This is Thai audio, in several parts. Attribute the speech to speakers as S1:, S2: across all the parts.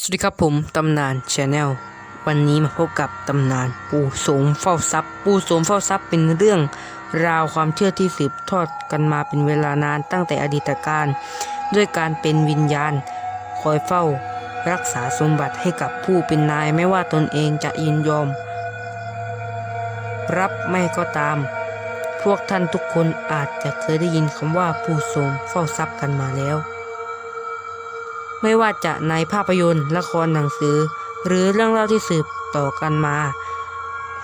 S1: สวัสดีครับผมตำนานชาแนลวันนี้มาพบกับตำนานปู่โสมเฝ้าทรัพย์ ปู่โสมเฝ้าทรัพย์เป็นเรื่องราวความเชื่อที่สืบทอดกันมาเป็นเวลานานตั้งแต่อดีตการ ด้วยการเป็นวิญญาณ คอยเฝ้า รักษาสมบัติให้กับผู้เป็นนายไม่ว่าตนเองจะยินยอม รับไม่ก็ตาม พวกท่านทุกคนอาจจะเคยได้ยินคำว่าปู่โสมเฝ้าทรัพย์กันมาแล้ว ไม่ว่าจะในภาพยนตร์ละครหนังสือ หรือเรื่องเล่าที่สืบต่อกันมา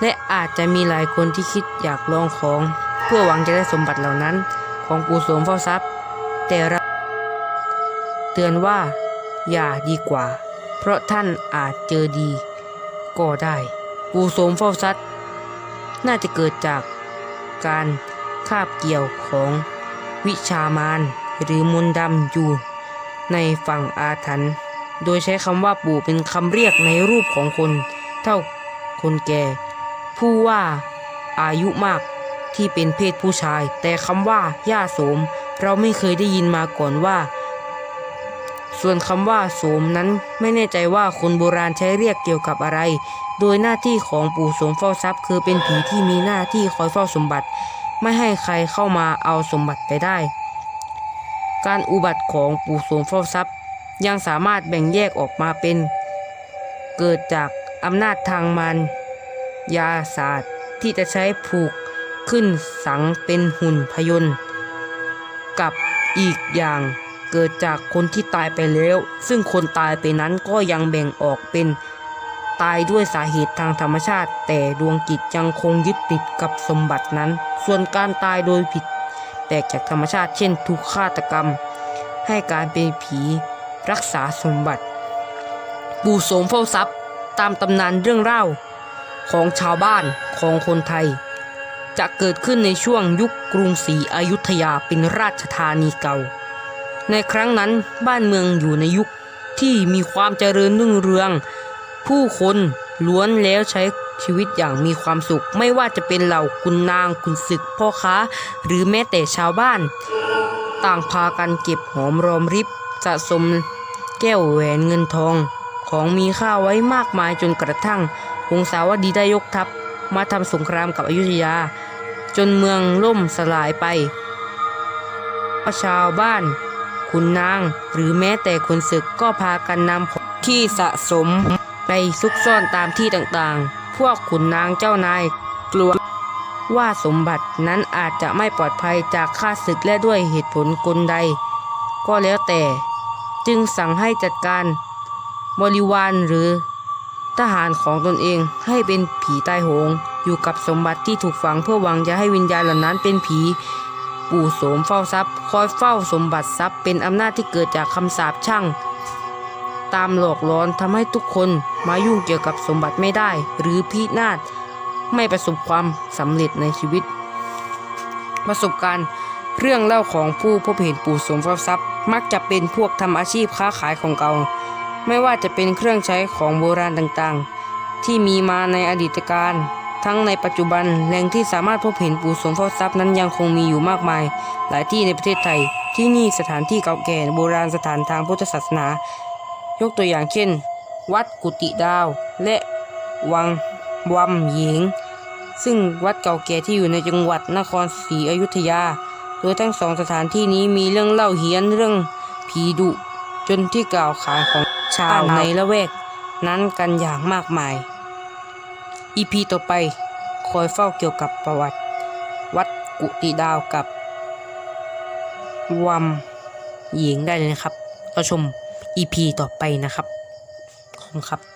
S1: และอาจจะมีหลายคนที่คิดอยากลองของ เพื่อหวังจะได้สมบัติเหล่านั้น ของปู่โสมเฝ้าทรัพย์ แต่เราเตือนว่า อย่าดีกว่า เพราะท่านอาจเจอดี ก็ได้ปู่โสมเฝ้าทรัพย์ น่าจะเกิดจากการคาบเกี่ยวของวิชามารหรือมนต์ดำอยู่ ในฝั่งอาถรรพ์โดยใช้คำว่าปู่เป็นคำเรียกในรูปของคน เท่าคนแก่ ผู้ว่าอายุมากที่เป็นเพศผู้ชาย แต่คำว่าย่าโสม เราไม่เคยได้ยินมาก่อนว่า ส่วนคำว่าโสมนั้นไม่แน่ใจว่าคนโบราณใช้เรียกเกี่ยวกับอะไร โดยหน้าที่ของปู่โสมเฝ้าทรัพย์ คือเป็นผีที่มีหน้าที่คอยเฝ้าสมบัติ ไม่ให้ใครเข้ามาเอาสมบัติไปได้ การอุบัติของปู่โสมเฝ้าทรัพย์ ยังสามารถแบ่งแยกออกมาเป็น เกิดจากอำนาจทางมารยาศาสตร์ที่จะใช้ผูกขึ้นสังเป็นหุ่นพยนต์กับอีกอย่างเกิดจากคนที่ตายไปแล้ว ซึ่งคนตายไปนั้นก็ยังแบ่งออกเป็น ตายด้วยสาเหตุทางธรรมชาติ แต่ดวงจิตยังคงยึดติดกับสมบัตินั้น ส่วนการตายโดยผิด แปลกจากธรรมชาติเช่นถูกฆาตกรรม ให้การเป็นผีรักษาสมบัติ ปู่โสมเฝ้าทรัพย์ตามตำนานเรื่องเล่าของชาวบ้านของคนไทย จะเกิดขึ้นในช่วงยุคกรุงศรีอยุธยาเป็นราชธานีเก่า ในครั้งนั้นบ้านเมืองอยู่ในยุคที่มีความเจริญรุ่งเรือง ผู้คน ล้วนแล้วใช้ชีวิตอย่างมีความสุข ไม่ว่าจะเป็นเหล่าคุณนางคุณศึกพ่อค้า หรือแม้แต่ชาวบ้าน ต่างพากันเก็บหอมรอมริบสะสมแก้วแหวนเงินทอง ของมีค่าไว้มากมายจนกระทั่งวงศาวดีได้ยกทัพมาทำสงครามกับอยุธยา จนเมืองล่มสลายไปชาวบ้านคุณนางหรือแม้แต่คนศึกก็พากันนำของที่สะสม ไปซุกซ่อนตามที่ต่างๆ พวกขุนนางเจ้านาย กลัวว่าสมบัตินั้นอาจจะไม่ปลอดภัยจากข้าศึกและด้วยเหตุผลกลใด ก็แล้วแต่ จึงสั่งให้จัดการบริวารหรือทหารของตนเองให้เป็นผีตายโหง อยู่กับสมบัติที่ถูกฝังเพื่อหวังจะให้วิญญาณเหล่านั้นเป็นผี ปู่โสมเฝ้าทรัพย์ คอยเฝ้าสมบัติทรัพย์เป็นอำนาจที่เกิดจากคำสาปช่าง ตามหลอกหลอนทำให้ทุกคนมายุ่งเกี่ยวกับสมบัติไม่ได้ หรือพินาศไม่ประสบความสำเร็จในชีวิต ประสบการณ์เรื่องเล่าของผู้พบเห็นปู่สมเฝ้าทรัพย์ มักจะเป็นพวกทำอาชีพค้าขายของเก่า ไม่ว่าจะเป็นเครื่องใช้ของโบราณต่างๆ ที่มีมาในอดีตการทั้งในปัจจุบันแหล่งที่สามารถพบเห็นปู่สมเฝ้าทรัพย์นั้นยังคงมีอยู่มากมาย หลายที่ในประเทศไทย ที่นี่สถานที่เก่าแก่โบราณสถานทางพุทธศาสนา ยกตัวอย่างเช่น วัดกุฏิดาว และวังวัมหญิง ซึ่งวัดเก่าแก่ที่อยู่ในจังหวัดนครศรีอยุธยา โดยทั้งสองสถานที่นี้มีเรื่องเล่าเฮี้ยนเรื่องผีดุ จนที่กล่าวขานของชาวในละแวก นั้นกันอย่างมากมาย อีพีต่อไปคอยเฝ้าเกี่ยวกับประวัติ วัดกุฏิดาวกับวัมหญิงได้เลยนะครับเราชม EP ต่อไปนะครับขอบคุณครับ